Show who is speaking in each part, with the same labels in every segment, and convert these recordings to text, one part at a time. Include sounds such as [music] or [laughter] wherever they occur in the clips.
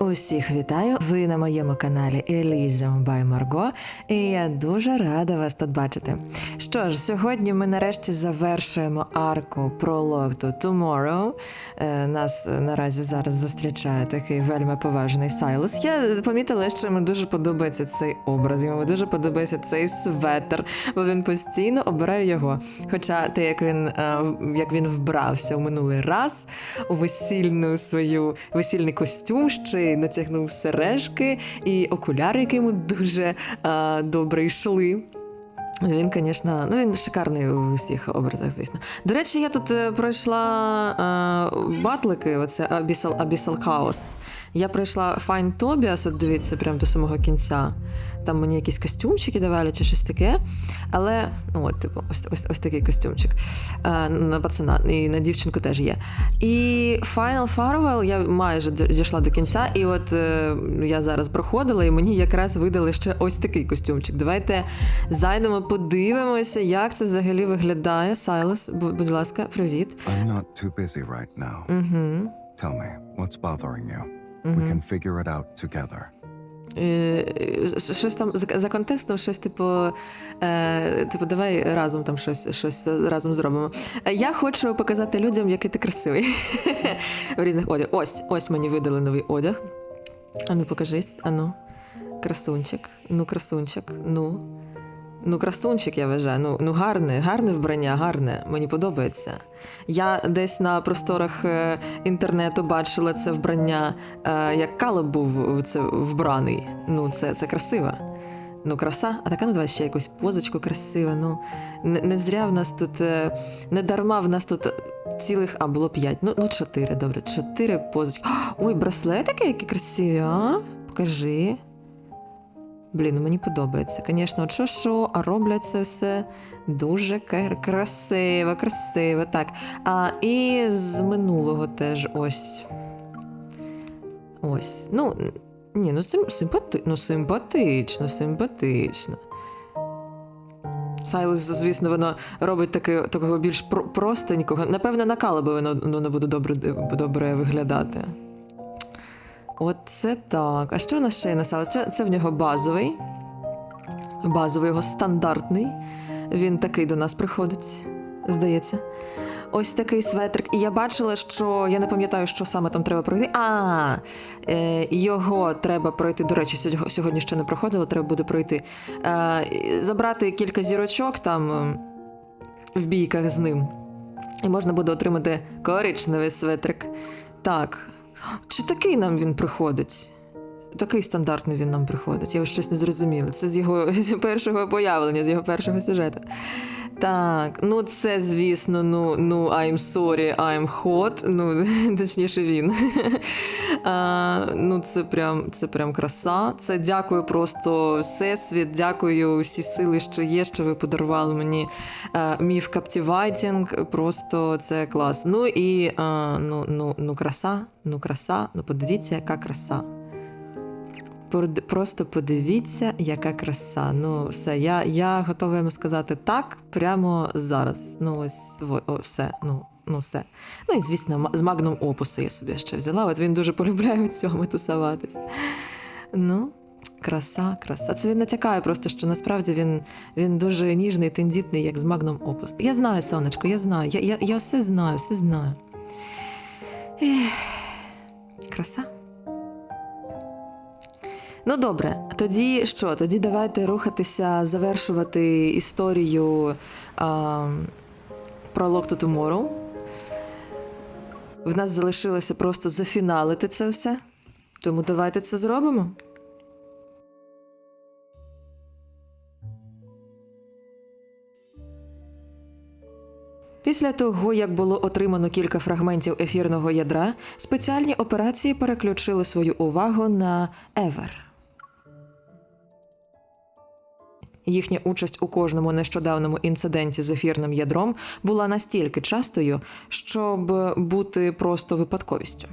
Speaker 1: Усіх вітаю! Ви на моєму каналі Elysium by Margot, і я дуже рада вас тут бачити. Що ж, сьогодні ми нарешті завершуємо арку пролог до Tomorrow. Е, Нас е, наразі зараз зустрічає такий вельми поважний Сайлос. Я помітила, що йому дуже подобається цей образ, йому дуже подобається цей светр, бо він постійно обирає його. Хоча те, як він, е, як він вбрався у минулий раз у весільну свою весільний костюм, ще натягнув сережки і окуляри, які йому дуже е, добре йшли. Він, звісно, ну він шикарний у всіх образах, звісно. До речі, я тут е, пройшла е, батлики, оце Abyssal, Abyssal Chaos. Я пройшла Fine Tobias, от дивіться, прямо до самого кінця. Там мені якісь костюмчики давали чи щось таке. Але, ну от, типу, ось, ось, ось такий костюмчик. Е, на пацана, і на дівчинку теж є. І Final Farewell я майже дійшла до кінця, і от е, я зараз проходила, і мені якраз видали ще ось такий костюмчик. Давайте зайдемо, подивимося, як це взагалі виглядає. Сайлос, будь ласка, привіт.
Speaker 2: I'm not too busy right now.
Speaker 1: Угу.
Speaker 2: Tell me, what's bothering you? We can figure it out together.
Speaker 1: Е, щось там за, контестом, щось типу, е, типу, давай разом там щось, щось разом зробимо. Я хочу показати людям, який ти красивий [laughs] в різних одягах. Ось, ось мені видали новий одяг. Ану, покажись, ану. Красунчик, ну, красунчик, ну. Ну, красунчик, я вважаю. Ну, ну гарне, гарне вбрання, гарне. Мені подобається. Я десь на просторах е, інтернету бачила це вбрання, е, як Калеб був це вбраний. Ну, це, це красиво. Ну, краса, а така ну давай ще якусь позочку красиву. Ну, не, не зря в нас тут, е, не дарма в нас тут цілих, а було п'ять. Ну, ну чотири, добре, чотири позочки. Ой, браслетики, які красиві, а? Покажи. Блін, ну мені подобається. Звісно, от що що, а роблять це все дуже красиво, красиво. Так. А і з минулого теж ось. Ось. Ну, ні, ну, сим, симпати... ну симпатично, симпатично. Сайлос, звісно, воно робить таки, такого більш простенького. Напевно, на калибу воно не буде добре, добре виглядати. Оце так. А що в нас ще є на? Це, це в нього базовий. Базовий його стандартний. Він такий до нас приходить, здається. Ось такий светрик. І я бачила, що я не пам'ятаю, що саме там треба пройти. А, е, його треба пройти. До речі, сьогодні, сьогодні ще не проходило, треба буде пройти. Е, забрати кілька зірочок там в бійках з ним. І можна буде отримати коричневий светрик. Так. Чи такий нам він приходить? Такий стандартний він нам приходить. Я ось щось не зрозуміла. Це з його [laughs] з першого появлення, з його першого сюжету. Так, ну це, звісно, ну, ну I'm sorry, I'm hot. Ну, [laughs] точніше, він. а, ну, це прям, це прям краса. Це дякую просто Всесвіт, дякую всі сили, що є, що ви подарували мені е, міф Captivating. Просто це клас. Ну і е, ну, ну, ну, краса, ну краса. Ну подивіться, яка краса. Просто подивіться, яка краса. Ну, все, я, я готова йому сказати так прямо зараз. Ну, ось о, все. Ну, ну, все. Ну і звісно, з магном опусу я собі ще взяла. От він дуже полюбляє у цьому тусуватись. Ну, краса, краса. Це він натякає просто, що насправді він, він дуже ніжний, тендітний, як з магном опус. Я знаю, сонечко, я знаю. Я, я, я все знаю, все знаю. Ех, краса. Ну добре, тоді що? Тоді давайте рухатися, завершувати історію а, про Lock to Tomorrow. В нас залишилося просто зафіналити це все. Тому давайте це зробимо. Після того, як було отримано кілька фрагментів ефірного ядра, спеціальні операції переключили свою увагу на Евер. Їхня участь у кожному нещодавному інциденті з ефірним ядром була настільки частою, щоб бути просто випадковістю.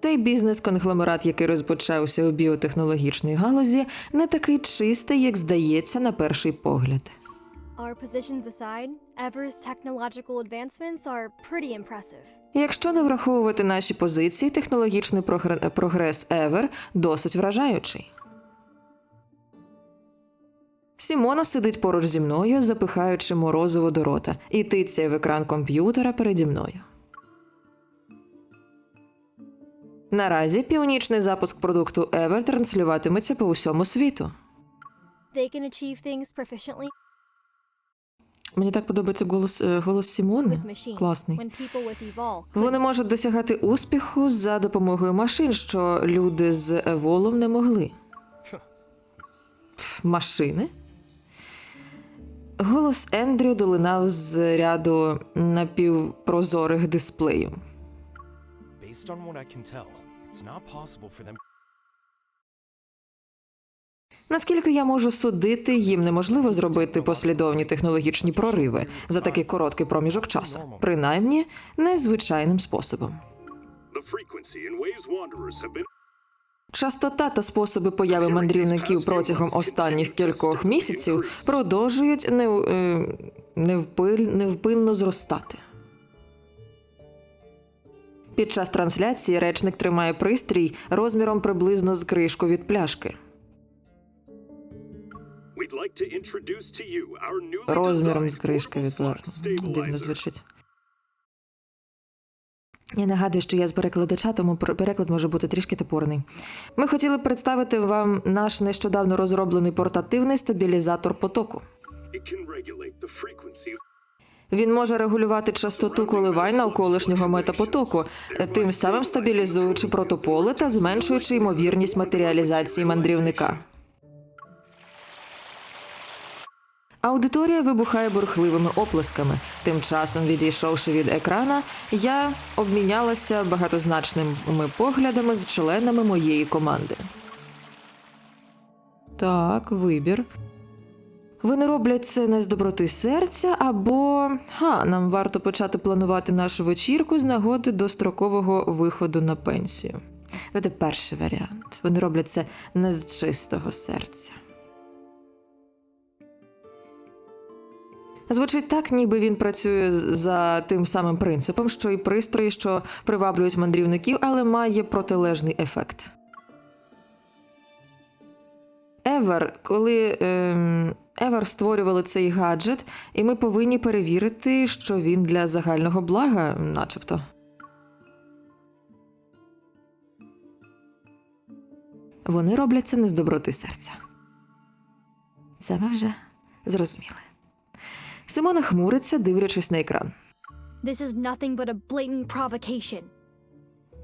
Speaker 1: Цей бізнес-конгломерат, який розпочався у біотехнологічній галузі, не такий чистий, як здається на перший погляд.
Speaker 3: Our positions aside, Ever's technological advancements are pretty impressive.
Speaker 1: Якщо не враховувати наші позиції, технологічний прогре- прогрес Евер досить вражаючий. Сімона сидить поруч зі мною, запихаючи морозиво до рота, і тицяє в екран комп'ютера переді мною. Наразі північний запуск продукту Евер транслюватиметься по усьому світу.
Speaker 3: They can achieve things proficiently
Speaker 1: Мені так подобається голос, е, голос Сімони. Класний. Вони можуть досягати успіху за допомогою машин, що люди з Еволом не могли. Машини? Голос Ендрю долинав з ряду напівпрозорих дисплеїв. Наскільки я можу судити, їм неможливо зробити послідовні технологічні прориви за такий короткий проміжок часу, принаймні незвичайним способом. Частота та способи появи мандрівників протягом останніх кількох місяців продовжують не, е, невпиль, невпинно зростати. Під час трансляції речник тримає пристрій розміром приблизно з кришку від пляшки.
Speaker 4: We'd like to introduce to you our newly
Speaker 1: Розміром з кришки
Speaker 4: portable
Speaker 1: від. Дивно звучить. Я нагадую, що я з перекладача, тому пер- переклад може бути трішки топорний. Ми хотіли представити вам наш нещодавно розроблений портативний стабілізатор потоку. Він може регулювати частоту коливань навколишнього метапотоку, е, тим самим стабілізуючи протополе та зменшуючи ймовірність матеріалізації мандрівника. Аудиторія вибухає бурхливими оплесками. Тим часом, відійшовши від екрана, я обмінялася багатозначними поглядами з членами моєї команди. Так, вибір. Вони роблять це не з доброти серця, або ха, нам варто почати планувати нашу вечірку з нагоди дострокового виходу на пенсію. Це перший варіант. Вони роблять це не з чистого серця. Звучить так, ніби він працює за тим самим принципом, що й пристрої, що приваблюють мандрівників, але має протилежний ефект. Евер, коли ем, Евер створювали цей гаджет, і ми повинні перевірити, що він для загального блага, начебто. Вони роблять це не з доброти серця. Це ми вже зрозуміли. Симона хмуриться, дивлячись на екран.
Speaker 3: This is nothing but a blatant provocation.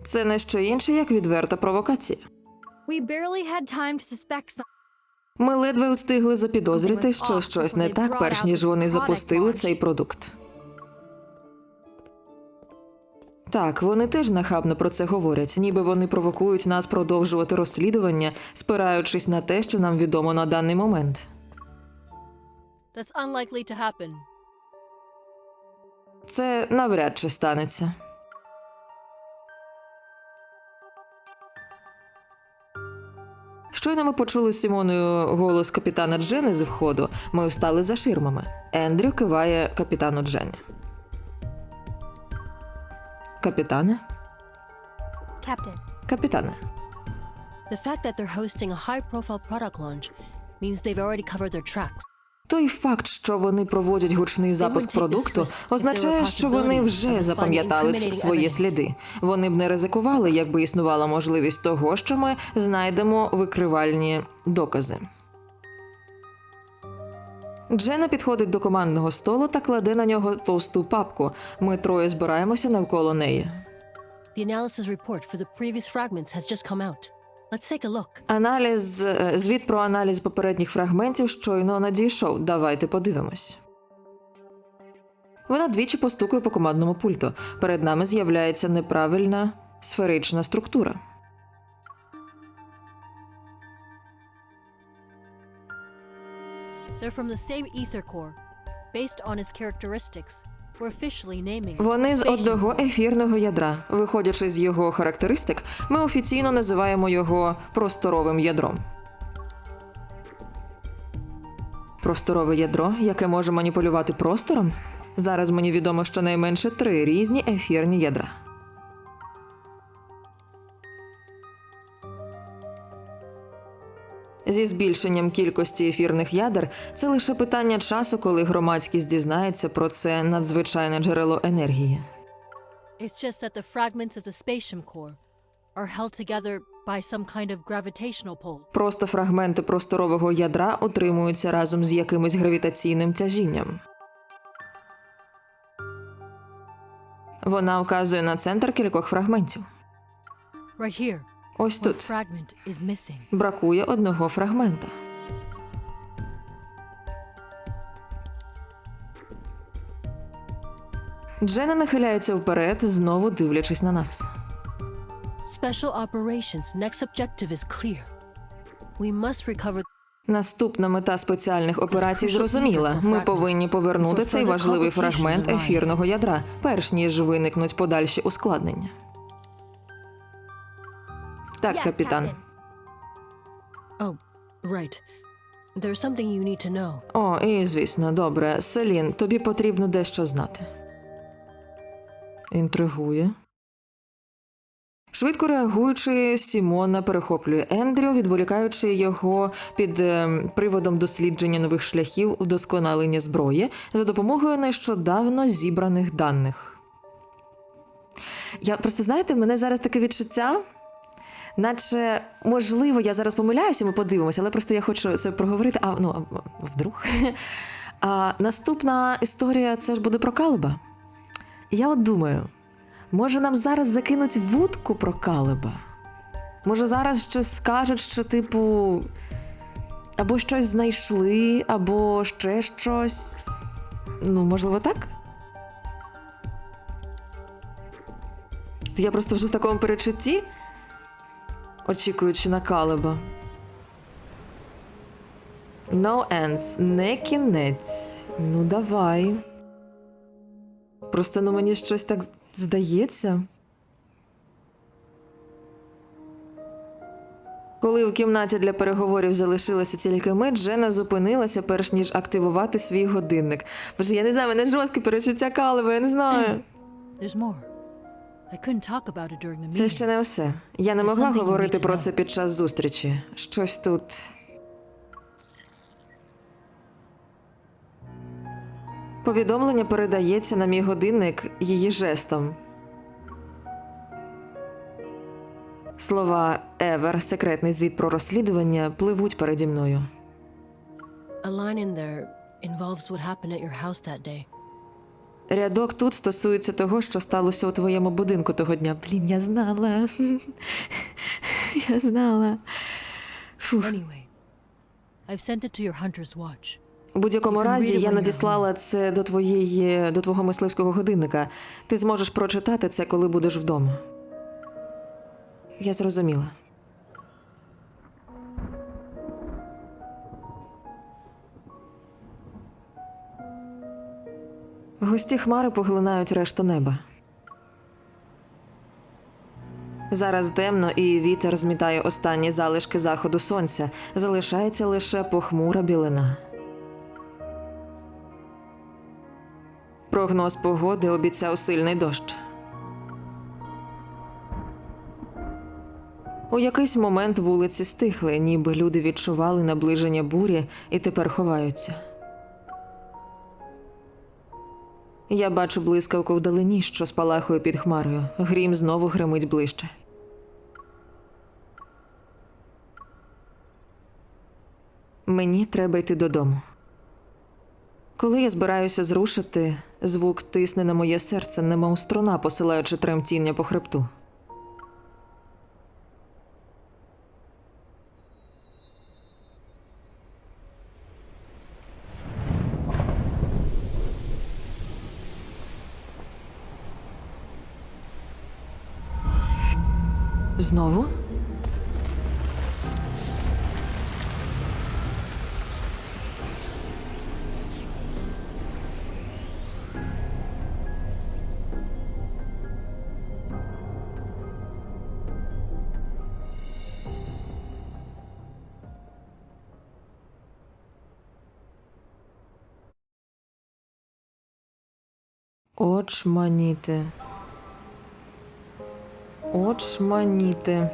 Speaker 1: Це не що інше, як відверта провокація.
Speaker 3: We barely had time to suspect some.
Speaker 1: Ми ледве встигли запідозрити, що щось не так, перш ніж вони запустили цей продукт. Так, вони теж нахабно про це говорять, ніби вони провокують нас продовжувати розслідування, спираючись на те, що нам відомо на даний момент.
Speaker 5: That's unlikely to happen.
Speaker 1: Це навряд чи станеться. Щойно ми почули з Сімоною голос капітана Джени з входу. Ми встали за ширмами. Ендрю киває капітану Джені. Капітане?
Speaker 3: Captain,
Speaker 1: Капітане.
Speaker 5: The fact that they're hosting a high profile product launch means they've already covered their tracks.
Speaker 1: Той факт, що вони проводять гучний запуск продукту, означає, що вони вже запам'ятали свої сліди. Вони б не ризикували, якби існувала можливість того, що ми знайдемо викривальні докази. Джена підходить до командного столу та кладе на нього товсту папку. Ми троє збираємося навколо неї.
Speaker 5: The analysis report for the previous fragments has just come out. Let's take a look.
Speaker 1: Аналіз, е, звіт про аналіз попередніх фрагментів щойно надійшов. Давайте подивимось. Вона двічі постукає по командному пульту. Перед нами з'являється неправильна сферична структура.
Speaker 5: They're from the same ether core. Based on its characteristics,
Speaker 1: Вони з одного ефірного ядра. Виходячи з його характеристик, ми офіційно називаємо його просторовим ядром. Просторове ядро, яке може маніпулювати простором. Зараз мені відомо щонайменше три різні ефірні ядра. Зі збільшенням кількості ефірних ядер це лише питання часу, коли громадськість дізнається про це надзвичайне джерело енергії.
Speaker 5: It's just that the fragments of the spatium core are held together by some kind of gravitational pull.
Speaker 1: Просто фрагменти просторового ядра утримуються разом з якимось гравітаційним тяжінням. Вона вказує на центр кількох фрагментів.
Speaker 5: Right here.
Speaker 1: Ось тут бракує одного фрагмента. Джена нахиляється вперед, знову дивлячись на нас.
Speaker 5: Special operations next objective is clear. We must recover
Speaker 1: Наступна мета спеціальних операцій зрозуміла. Ми повинні повернути цей важливий фрагмент ефірного ядра, перш ніж виникнуть подальші ускладнення.
Speaker 5: To know.
Speaker 1: О, і звісно, добре. Селін, тобі потрібно дещо знати. Інтригує. Швидко реагуючи, Сімона перехоплює Ендрю, відволікаючи його під ем, приводом дослідження нових шляхів вдосконалення зброї за допомогою нещодавно зібраних даних. Я просто знаєте, в мене зараз таке відчуття, наче можливо, я зараз помиляюся, ми подивимося, але просто я хочу це проговорити. А ну а, вдруг. [laughs] А, наступна історія це ж буде про Калиба. І я от думаю, може нам зараз закинуть вудку про Калиба? Може, зараз щось скажуть, що, типу, або щось знайшли, або ще щось. Ну, можливо, так? То я просто вже в такому перечутті, очікуючи на Калиба. No ends, не кінець. Ну, давай. Просто ну мені щось так здається. Коли в кімнаті для переговорів залишилася тільки ми, Джена зупинилася, перш ніж активувати свій годинник. Боже, я не знаю, мене жорстке перечуття калива, я не знаю.
Speaker 5: There's more.
Speaker 1: Це ще не все. Я не могла говорити про це під час зустрічі. Щось тут. Повідомлення передається на мій годинник її жестом. Слова Евер, секретний звіт про розслідування, пливуть переді мною.
Speaker 5: A line in there involves what happened at your house that day.
Speaker 1: Рядок тут стосується того, що сталося у твоєму будинку того дня. Блін, я знала. Я знала. Фух. У будь-якому разі я надіслала це до твоєї до твого мисливського годинника. Ти зможеш прочитати це, коли будеш вдома. Я зрозуміла. Густі хмари поглинають решту неба. Зараз темно, і вітер змітає останні залишки заходу сонця. Залишається лише похмура білина. Прогноз погоди обіцяв сильний дощ. У якийсь момент вулиці стихли, ніби люди відчували наближення бурі і тепер ховаються. Я бачу блискавку вдалині, що спалахує під хмарою. Грім знову гримить ближче. Мені треба йти додому. Коли я збираюся зрушити, звук тисне на моє серце, немов струна, посилаючи тремтіння по хребту. знову? Очманіти. Очманіти.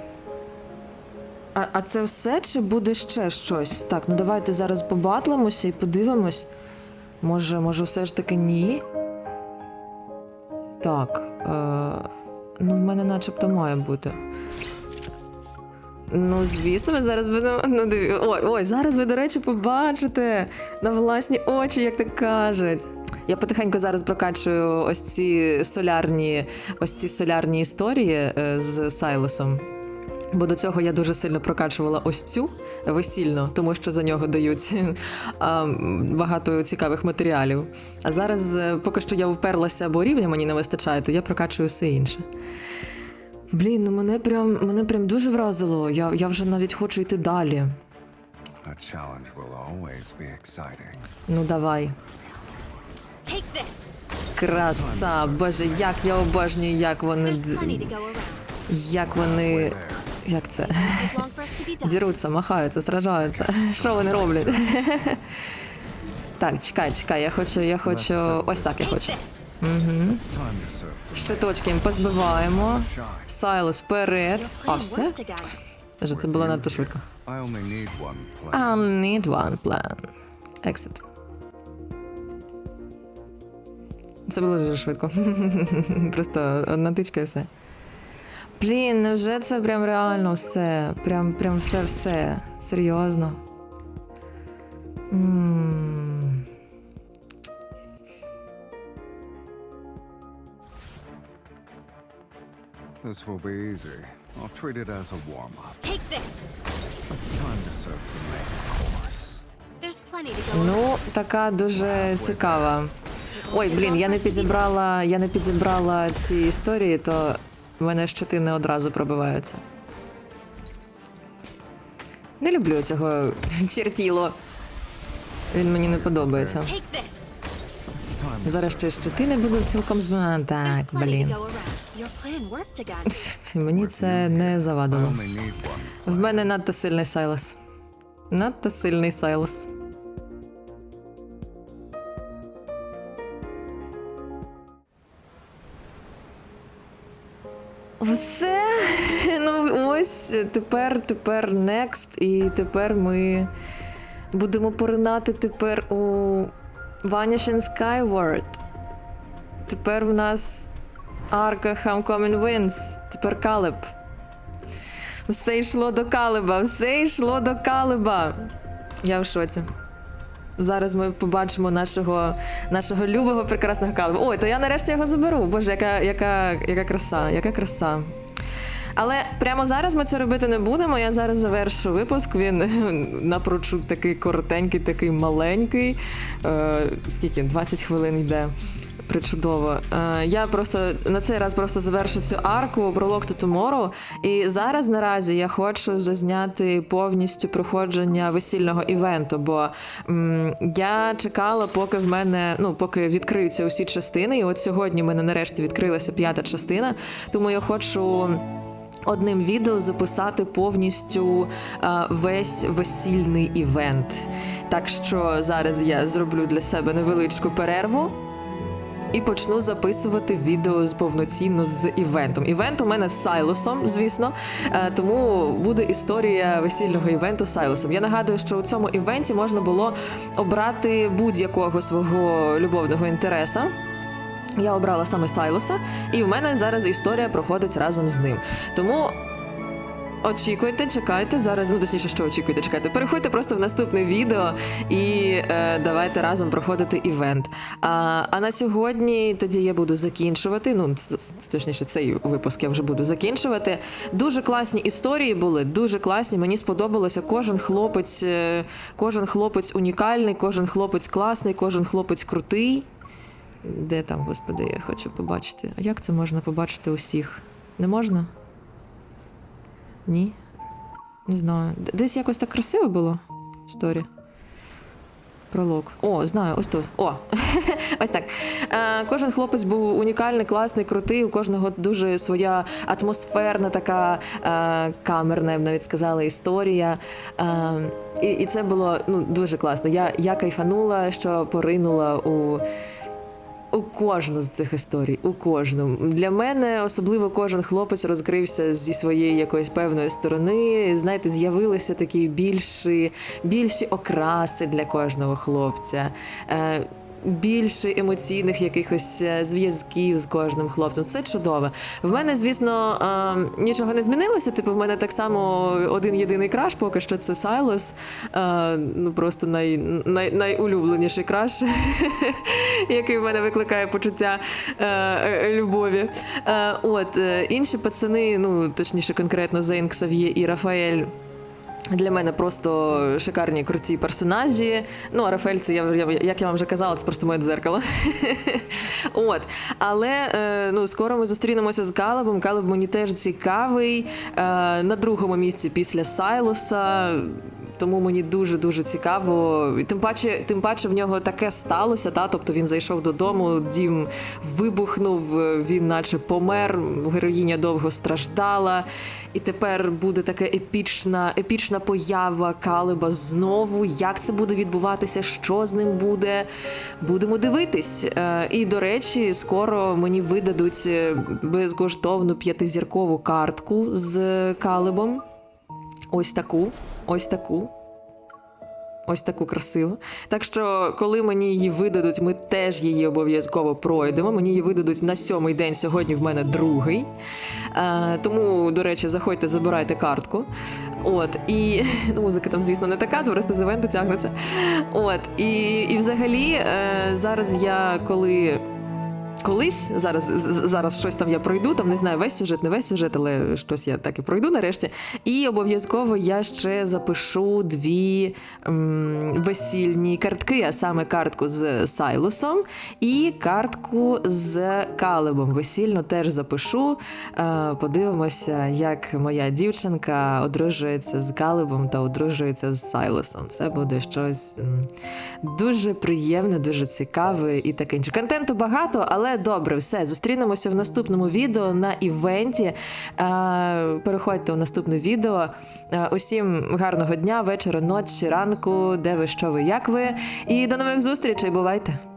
Speaker 1: А, а це все чи буде ще щось? Так, ну давайте зараз побатлимося і подивимось. Може, може, все ж таки ні? Так. Е, ну, в мене начебто має бути. Ну, звісно, ми зараз будемо. Ну, диві... ой, ой, зараз ви, до речі, побачите на власні очі, як то кажуть. Я потихеньку зараз прокачую ось ці солярні, ось ці солярні історії е, з Сайлосом. Бо до цього я дуже сильно прокачувала ось цю весільно, тому що за нього дають [laughs] а, багато цікавих матеріалів. А зараз, е, поки що я вперлася, бо рівня мені не вистачає, то я прокачую все інше. Блін, ну мене прям мене прям дуже вразило. Я, я вже навіть хочу йти далі. Ну давай. Краса, боже, як я обожнюю, як вони як вони. Як це? Діруться, махаються, сражаються. Що вони роблять? [laughs] Так, чекай, чекай, я хочу, я хочу. Ось так я хочу.
Speaker 2: serve
Speaker 1: Щиточки їм позбиваємо. Сайлос вперед. А все? це було надто швидко.
Speaker 2: I only need one plan.
Speaker 1: I need one plan. Exit. Це було дуже швидко. [laughs] Просто одна тичка і все. Блін, невже це прям реально все? Прям, прям все-все. Серйозно. М.
Speaker 2: This will be easy. I'll treat it as a warm-up.
Speaker 3: Take this.
Speaker 2: It's time to serve the main course.
Speaker 3: There's plenty to go.
Speaker 1: Ну, така дуже цікава. Ой, блін, я не підібрала, я не підібрала ці історії, то в мене щитини одразу пробиваються. Не люблю цього чертіло. Він мені не подобається. Зараз ще щитини будуть цілком збивати. Так, блін. Мені це не завадило. В мене надто сильний Сайлос. Надто сильний Сайлос. Все. [laughs] Ну ось тепер, тепер next. І тепер ми будемо поринати тепер у Vanishing Skyward. Тепер у нас арка Homecoming Winds. Тепер Калеб. Все йшло до Калиба, все йшло до Калиба. Я в шоці. Зараз ми побачимо нашого, нашого любого прекрасного Калиба. Ой, то я нарешті його заберу. Боже, яка, яка, яка краса, яка краса. Але прямо зараз ми це робити не будемо. Я зараз завершу випуск. Він [laughs] напрочуд такий коротенький, такий маленький. Е, скільки? 20 хвилин йде. Причудово. Е, я просто на цей раз просто завершу цю арку Prolog to Tomorrow. І зараз наразі я хочу зазняти повністю проходження весільного івенту, бо м, я чекала, поки в мене ну поки відкриються усі частини. І от сьогодні в мене нарешті відкрилася п'ята частина. Тому я хочу одним відео записати повністю а, весь весільний івент. Так що зараз я зроблю для себе невеличку перерву. І почну записувати відео з повноцінно з івентом. Івент у мене з Сайлосом, звісно. Е, Тому буде історія весільного івенту з Сайлосом. Я нагадую, що у цьому івенті можна було обрати будь-якого свого любовного інтереса. Я обрала саме Сайлоса, і в мене зараз історія проходить разом з ним. Тому очікуйте, чекайте зараз. Ну точніше, що очікуйте, чекайте. Переходьте просто в наступне відео і е, давайте разом проходити івент. А, а на сьогодні тоді я буду закінчувати. Ну точніше, цей випуск я вже буду закінчувати. Дуже класні історії були, дуже класні. Мені сподобалося. Кожен хлопець, е, кожен хлопець унікальний, кожен хлопець класний, кожен хлопець крутий. Де там, господи, я хочу побачити. А як це можна побачити усіх? Не можна? Ні? Не знаю. Десь якось так красиво було. Сторі. Пролог. О, знаю, ось тут. О, [laughs] ось так. Е, кожен хлопець був унікальний, класний, крутий. У кожного дуже своя атмосферна, така е, камерна, я б навіть сказала, історія. Е, і, і це було ну, дуже класно. Я, я кайфанула, що поринула у У кожну з цих історій, у кожну. Для мене особливо кожен хлопець розкрився зі своєї якоїсь певної сторони. Знаєте, з'явилися такі більші, більші окраси для кожного хлопця. Більше емоційних якихось е, зв'язків з кожним хлопцем. Це чудово. В мене, звісно, е, нічого не змінилося. Типу, в мене так само один єдиний краш, поки що це Сайлос. Е, ну просто най, най, найулюбленіший краш, [laughs] який в мене викликає почуття любові. От інші пацани, ну точніше, конкретно Зейн, Ксав'є і Рафаель. Для мене просто шикарні круті персонажі. Ну, а Рафаель, це я, як я вам вже казала, це просто моє дзеркало. [laughs] От. Але е, ну, скоро ми зустрінемося з Калебом. Калеб мені теж цікавий. Е, на другому місці після Сайлоса. Тому мені дуже дуже цікаво. І Тим паче, тим паче в нього таке сталося. Та тобто він зайшов додому, дім вибухнув, він наче помер. Героїня довго страждала. І тепер буде така епічна, епічна поява Калиба знову. Як це буде відбуватися? Що з ним буде? Будемо дивитись. Е, І до речі, скоро мені видадуть е, безкоштовну п'ятизіркову картку з Калибом. Ось таку, ось таку. Ось таку красиву. Так що, коли мені її видадуть, ми теж її обов'язково пройдемо. Мені її видадуть на сьомий день. Сьогодні в мене другий. Е, тому, до речі, заходьте, забирайте картку. От, і ну, музика там, звісно, не така, просто з івенту тягнеться. От, і, і взагалі, е, зараз я коли. Колись зараз зараз щось там я пройду, там не знаю весь сюжет, не весь сюжет, але щось я так і пройду нарешті. І обов'язково я ще запишу дві м, весільні картки, а саме картку з Сайлосом і картку з Калебом. Весільно теж запишу. Е, подивимося, як моя дівчинка одружується з Калебом та одружується з Сайлосом. Це буде щось дуже приємне, дуже цікаве і таке інше. Контенту багато, але добре, все. Зустрінемося в наступному відео на івенті. Е, Переходьте у наступне відео. Е, Усім гарного дня, вечора, ночі, ранку, де ви, що ви, як ви. І до нових зустрічей. Бувайте!